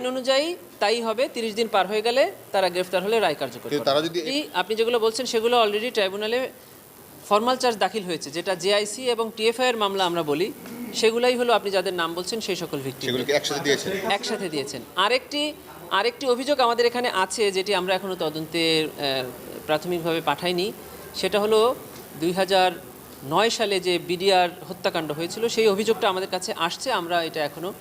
আইন অনুযায়ী তাই হবে তিরিশ দিন পার হয়ে গেলে তারা গ্রেফতার হলে রায় কার্যকর তারা যদি- আপনি যেগুলো বলছেন সেগুলো অলরেডি ট্রাইব্যুনালে ফর্মাল চার্জ দাখিল হয়েছে যেটা জেআইসি এবং টিএফআই এর মামলা আমরা বলি সেগুলাই হলো আপনি যাদের নাম বলছেন সেই সকল ভিক্টিম একসাথে দিয়েছেন? একসাথে দিয়েছেন। আরেকটি আরেকটি অভিযোগ আমাদের এখানে আছে যেটি আমরা এখনও তদন্তে প্রাথমিকভাবে পাঠাইনি। সেটা হলো দুই হাজার নয় সালে যে বিডিআর হত্যাকাণ্ড হয়েছিল সেই অভিযোগটা আমাদের কাছে আসছে আমরা এটা এখনও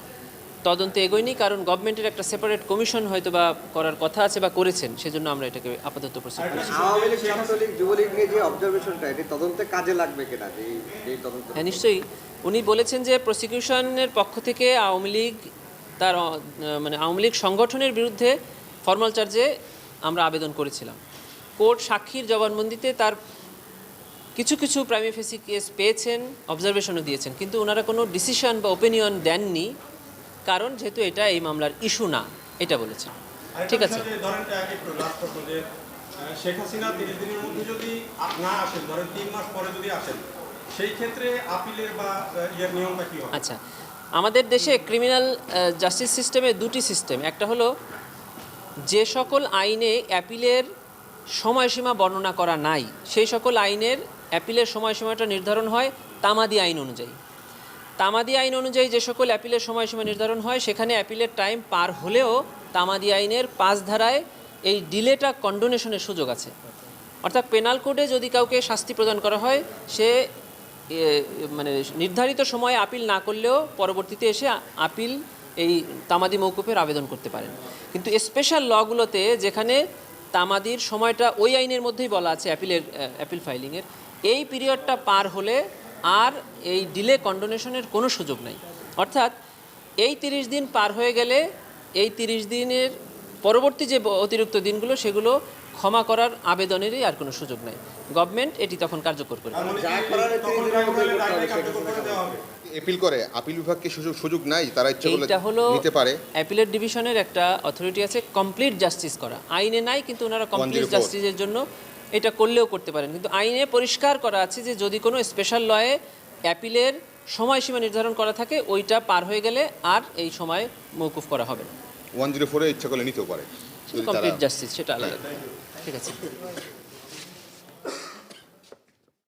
তদন্তে এগোয়নি কারণ গভর্নমেন্টের একটা সেপারেট কমিশন হয়তো বা করার কথা আছে বা করেছেন সেজন্য আমরা এটাকে আপাতত করছি। তদন্ত হ্যাঁ নিশ্চয়ই। উনি বলেছেন যে প্রসিকিউশনের পক্ষ থেকে আওয়ামী লীগ তার মানে আওয়ামী লীগ সংগঠনের বিরুদ্ধে ফর্মাল চার্জে আমরা আবেদন করেছিলাম। কোর্ট সাক্ষীর জবানবন্দিতে তার কিছু কিছু প্রাইমি ফেসি কেস পেয়েছেন অবজারভেশনও দিয়েছেন কিন্তু ওনারা কোনো ডিসিশন বা ওপিনিয়ন দেননি। কারণ যেহেতু এটা এই মামলার ইস্যু না এটা বলেছেন ঠিক আছে। আরেকটা বিষয় যে ধরেন আহ, একটু লাস্ট প্রশ্ন যে আহ, শেখ হাসিনা তিরিশ দিনের মধ্যে যদি না আসেন ধরেন তিন মাস পরে যদি আসেন সেই ক্ষেত্রে আপিলের বা আহ, নিয়মটা কি হবে? আচ্ছা আমাদের দেশে ক্রিমিনাল জাস্টিস সিস্টেমে দুটি সিস্টেম একটা হলো যে সকল আইনে অ্যাপিলের সময়সীমা বর্ণনা করা নাই সেই সকল আইনের অ্যাপিলের সময়সীমাটা নির্ধারণ হয় তামাদি আইন অনুযায়ী। তামাদি আইন অনুযায়ী যে সকল অ্যাপিলের সময়সীমা নির্ধারণ হয়, সেখানে অ্যাপিলের টাইম পার হলেও তামাদি আইনের পাঁচ ধারায় এই ডিলেটা কন্ডোনেশনের সুযোগ আছে। অর্থাৎ পেনাল কোডে যদি কাউকে শাস্তি প্রদান করা হয়, সে মানে নির্ধারিত সময়ে আপিল না করলেও পরবর্তীতে এসে আপিল এই তামাদি মৌকুফের আবেদন করতে পারেন। কিন্তু স্পেশাল লগুলোতে যেখানে তামাদির সময়টা ওই আইনের মধ্যেই বলা আছে, অ্যাপিলের, অ্যাপিল ফাইলিংয়ের, এই পিরিয়ডটা পার হলে আর এই ডিলে কন্ডোনেশনের কোনো সুযোগ নাই। অর্থাৎ এই তিরিশ দিন পার হয়ে গেলে এই তিরিশ দিনের পরবর্তী যে অতিরিক্ত দিনগুলো সেগুলো ক্ষমা করার আবেদনেরই আর কোনো সুযোগ নাই। গভর্নমেন্ট এটি তখন কার্যকর করবে। করে দেওয়া এপিল করে। আপিল বিভাগকে সুযোগ সুযোগ নাই তারা ইচ্ছে করলে হলো নিতে পারে। অ্যাপিলেট ডিভিশনের একটা অথরিটি আছে কমপ্লিট জাস্টিস করা। আইনে নাই কিন্তু ওনারা কমপ্লিট 104 জাস্টিসের জন্য এটা করলেও করতে পারেন। কিন্তু আইনে পরিষ্কার করা আছে যে যদি কোনো স্পেশাল লয়ে অ্যাপিলের সময়সীমা নির্ধারণ করা থাকে ওইটা পার হয়ে গেলে আর এই সময় মৌকুফ করা হবে না। ওয়ান জিরো ফোরে ইচ্ছা করলে নিতেও পারে। কমপ্লিট জাস্টিস সেটা আলাদা। ঠিক আছে।